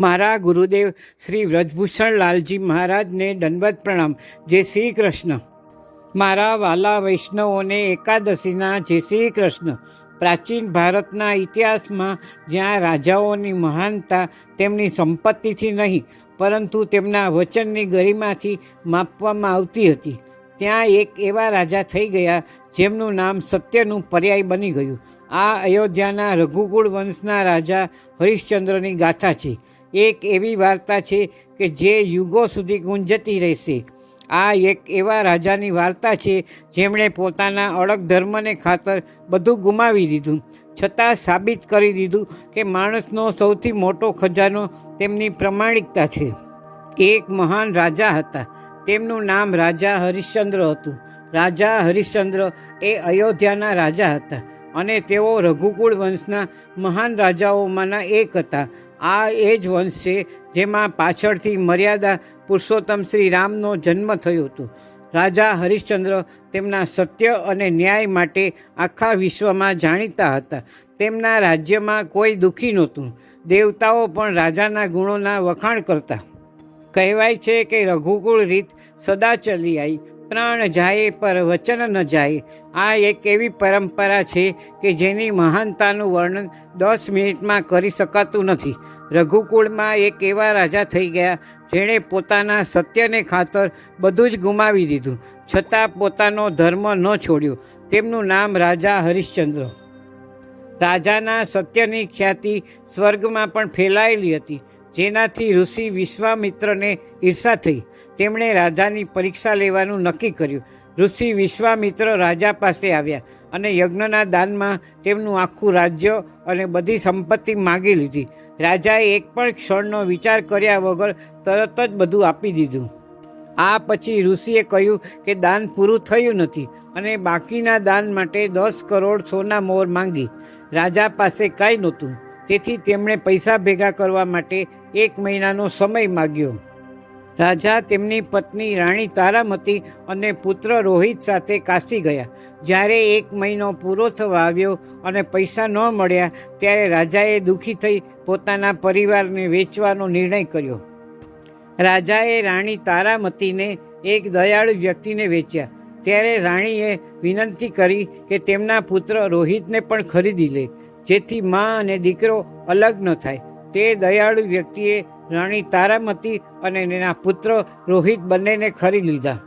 મારા ગુરુદેવ શ્રી વ્રજભૂષણ લાલજી મહારાજને દંડવત પ્રણામ. જય શ્રી કૃષ્ણ. મારા વાલા વૈષ્ણવોને એકાદશીના જય શ્રી કૃષ્ણ. પ્રાચીન ભારતના ઇતિહાસમાં જ્યાં રાજાઓની મહાનતા તેમની સંપત્તિથી નહીં, પરંતુ તેમના વચનની ગરિમાથી માપવામાં આવતી હતી. ત્યાં એક એવા રાજા થઈ ગયા જેમનું નામ સત્યનું પર્યાય બની ગયું. આ અયોધ્યાના રઘુકુળ વંશના રાજા હરિશ્ચંદ્રની ગાથા છે. એક એવી વાર્તા છે કે જે યુગો સુધી ગુંજતી રહેશે. આ એક એવા રાજાની વાર્તા છે જેમણે પોતાના અડગ ધર્મને ખાતર બધું ગુમાવી દીધું. છતાં સાબિત કરી દીધું કે માણસનો સૌથી મોટો ખજાનો તેમની પ્રમાણિકતા છે. એક મહાન રાજા હતા. તેમનું નામ રાજા હરિશ્ચંદ્ર હતું. રાજા હરિશ્ચંદ્ર એ અયોધ્યાના રાજા હતા અને તેઓ રઘુકુળ વંશના મહાન રાજાઓમાંના એક હતા. આ એ જ વંશ છે જેમાં પાછળથી મર્યાદા પુરુષોત્તમ શ્રી રામનો જન્મ થયો હતો. રાજા હરિશ્ચંદ્ર તેમના સત્ય અને ન્યાય માટે આખા વિશ્વમાં જાણીતા હતા. તેમના રાજ્યમાં કોઈ દુઃખી નહોતું. દેવતાઓ પણ રાજાના ગુણોના વખાણ કરતા. કહેવાય છે કે રઘુકુળ રીત સદા ચલી આવી પ્રાણ જાય પર વચન ન જાય. આ એક એવી પરંપરા છે કે જેની મહાનતાનું વર્ણન દસ મિનિટમાં કરી શકાતું નથી. રઘુકુળમાં એક એવા રાજા થઈ ગયા જેણે પોતાના સત્યને ખાતર બધું જ ગુમાવી દીધું. છતાં પોતાનો ધર્મ ન છોડ્યો. તેમનું નામ રાજા હરિશ્ચંદ્ર. રાજાના સત્યની ખ્યાતિ સ્વર્ગમાં પણ ફેલાયેલી હતી. જેનાથી ઋષિ વિશ્વામિત્રને ઈર્ષા થઈ. તેમણે રાજાની પરીક્ષા લેવાનું નક્કી કર્યું. ઋષિ વિશ્વામિત્ર રાજા પાસે આવ્યા અને યજ્ઞના દાનમાં તેમનું આખું રાજ્ય અને બધી સંપત્તિ માગી લીધી. રાજાએ એક પણ ક્ષણનો વિચાર કર્યા વગર તરત જ બધું આપી દીધું. આ પછી ઋષિએ કહ્યું કે દાન પૂરું થયું નથી અને બાકીના દાન માટે દસ કરોડ સોના મોર માંગી. રાજા પાસે કાંઈ નહોતું. તેથી તેમણે પૈસા ભેગા કરવા માટે એક મહિનાનો સમય માગ્યો. રાજા તેમની પત્ની રાણી તારામતી અને પુત્ર રોહિત સાથે કાશી ગયા. જ્યારે એક મહિનો પૂરો થવા આવ્યો અને પૈસા ન મળ્યા, ત્યારે રાજાએ દુઃખી થઈ પોતાના પરિવારને વેચવાનો નિર્ણય કર્યો. રાજાએ રાણી તારામતીને એક દયાળુ વ્યક્તિને વેચ્યા. ત્યારે રાણીએ વિનંતી કરી કે તેમના પુત્ર રોહિતને પણ ખરીદી લે, જેથી મા અને દીકરો અલગ ન થાય. તે દયાળુ વ્યક્તિએ રાણી તારામતી અને એના પુત્ર રોહિત બંનેને ખરી લીધા.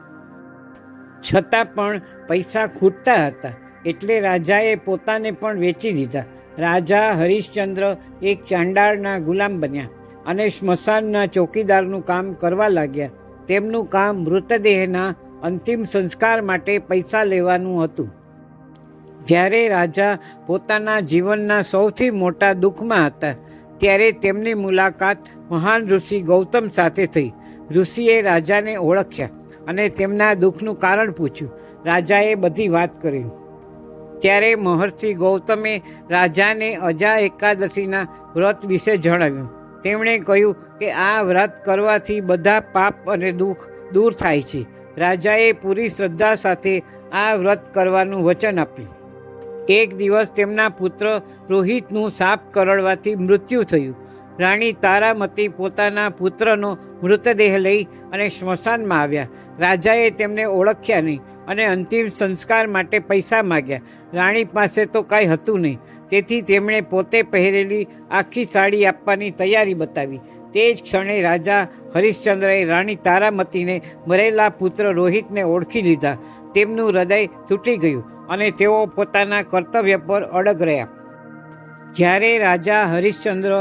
છતાં પણ પૈસા ખૂટતા હતા, એટલે રાજાએ પોતાને પણ વેચી દીધા. રાજા હરિશ્ચંદ્ર એક ચાંડાળના ગુલામ બન્યા અને સ્મશાનના ચોકીદારનું કામ કરવા લાગ્યા. તેમનું કામ મૃતદેહના અંતિમ સંસ્કાર માટે પૈસા લેવાનું હતું. જ્યારે રાજા પોતાના જીવનના સૌથી મોટા દુઃખમાં હતા ત્યારે તેમની મુલાકાત મહાન ઋષિ ગૌતમ સાથે થઈ. ઋષિએ રાજાને ઓળખ્યા અને તેમના દુઃખનું કારણ પૂછ્યું. રાજાએ બધી વાત કરી. ત્યારે મહર્ષિ ગૌતમે રાજાને અજા એકાદશીના વ્રત વિશે જણાવ્યું. તેમણે કહ્યું કે આ વ્રત કરવાથી બધા પાપ અને દુઃખ દૂર થાય છે. રાજાએ પૂરી શ્રદ્ધા સાથે આ વ્રત કરવાનું વચન આપ્યું. એક દિવસ તેમના પુત્ર રોહિતનું સાપ કરડવાથી મૃત્યુ થયું. રાણી તારામતી પોતાના પુત્રનો મૃતદેહ લઈ અને સ્મશાનમાં આવ્યા. રાજાએ તેમને ઓળખ્યા નહીં અને અંતિમ સંસ્કાર માટે પૈસા માગ્યા. રાણી પાસે તો કાંઈ હતું નહીં. તેથી તેમણે પોતે પહેરેલી આખી સાડી આપવાની તૈયારી બતાવી. તે જ ક્ષણે રાજા હરિશ્ચંદ્રએ રાણી તારામતીને મરેલા પુત્ર રોહિતને ઓળખી લીધા. તેમનું હૃદય તૂટી ગયું. અને તેઓ પોતાના કર્તવ્ય પર અડગ રહ્યા. જ્યારે રાજા હરિશ્ચંદ્ર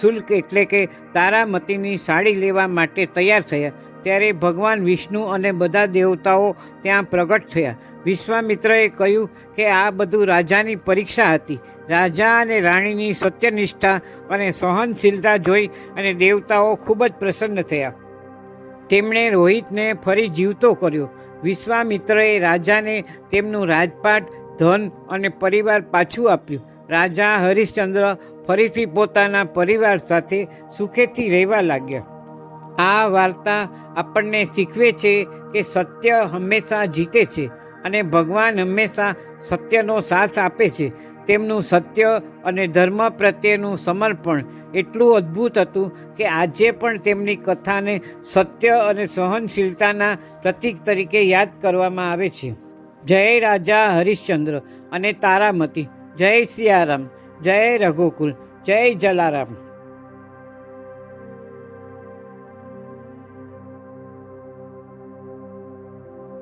શુલ્ક એટલે કે તારામતીની સાડી લેવા માટે તૈયાર થયા, ત્યારે ભગવાન વિષ્ણુ અને બધા દેવતાઓ ત્યાં પ્રગટ થયા. વિશ્વામિત્રએ કહ્યું કે આ બધું રાજાની પરીક્ષા હતી. રાજા અને રાણીની સત્યનિષ્ઠા અને સહનશીલતા જોઈ અને દેવતાઓ ખૂબ જ પ્રસન્ન થયા. તેમણે રોહિતને ફરી જીવતો કર્યો. વિશ્વામિત્રએ રાજાને તેમનું રાજપાટ, ધન અને પરિવાર પાછું આપ્યું. રાજા હરિશ્ચંદ્ર ફરીથી પોતાના પરિવાર સાથે સુખેથી રહેવા લાગ્યા. આ વાર્તા આપણને શીખવે છે કે સત્ય હંમેશા જીતે છે અને ભગવાન હંમેશા સત્યનો સાથ આપે છે. તેમનું સત્ય અને ધર્મ પ્રત્યેનું સમર્પણ એટલું અદ્ભુત હતું કે આજે પણ તેમની કથાને સત્ય અને સહનશીલતાના પ્રતીક તરીકે યાદ કરવામાં આવે છે. જય રાજા હરિશ્ચંદ્ર અને તારામતી, જય સિયારામ, જય રઘુકુલ, જય જલારામ.